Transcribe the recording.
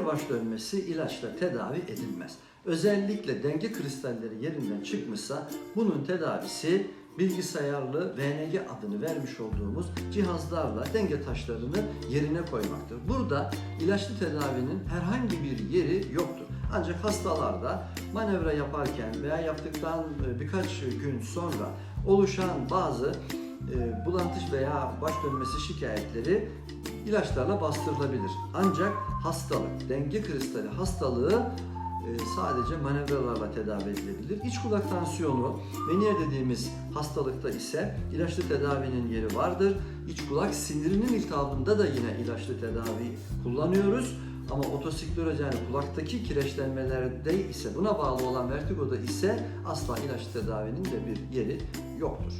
Her baş dönmesi ilaçla tedavi edilmez. Özellikle denge kristalleri yerinden çıkmışsa bunun tedavisi bilgisayarlı VNG adını vermiş olduğumuz cihazlarla denge taşlarını yerine koymaktır. Burada ilaçlı tedavinin herhangi bir yeri yoktur. Ancak hastalarda manevra yaparken veya yaptıktan e, birkaç gün sonra oluşan bazı e, bulantı veya baş dönmesi şikayetleri ilaçlarla bastırılabilir. Ancak hastalık, denge kristali hastalığı e, sadece manevralarla tedavi edilebilir. İç kulak tansiyonu Meniere dediğimiz hastalıkta ise ilaçlı tedavinin yeri vardır. İç kulak sinirinin iltihabında da yine ilaçlı tedavi kullanıyoruz. Ama otosikleroz yani kulaktaki kireçlenmelerde ise buna bağlı olan vertigoda ise asla ilaçlı tedavinin de bir yeri yoktur.